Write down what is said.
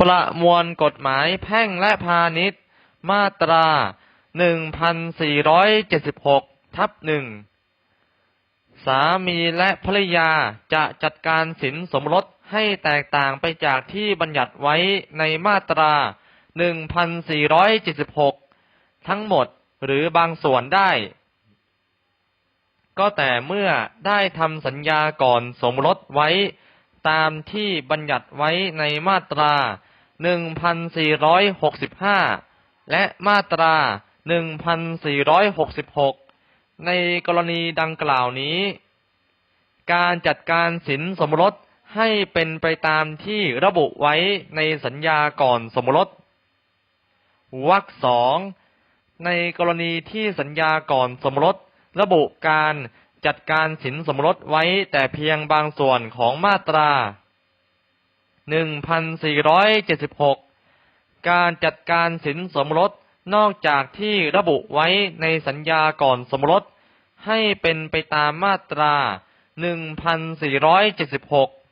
ประมวลกฎหมายแพ่งและพาณิชย์ มาตรา 1476 ทับหนึ่ง สามีและภรรยาจะจัดการสินสมรสให้แตกต่างไปจากที่บัญญัติไว้ในมาตรา 1476 ทั้งหมดหรือบางส่วนได้ ก็แต่เมื่อได้ทำสัญญาก่อนสมรสไว้ ตามที่บัญญัติไว้ในมาตรา 1465 และมาตรา 1466 ในกรณีดังกล่าวนี้ การจัดการสินสมรสให้เป็นไปตามที่ระบุไว้ในสัญญาก่อนสมรสวรรคสองในกรณีที่สัญญาก่อนสมรสระบุการ จัดการสินสมรสไว้แต่เพียงบางส่วนของมาตรา 1476 การจัดการสินสมรสนอกจากที่ระบุไว้ในสัญญาก่อนสมรส ให้เป็นไปตามมาตรา 1476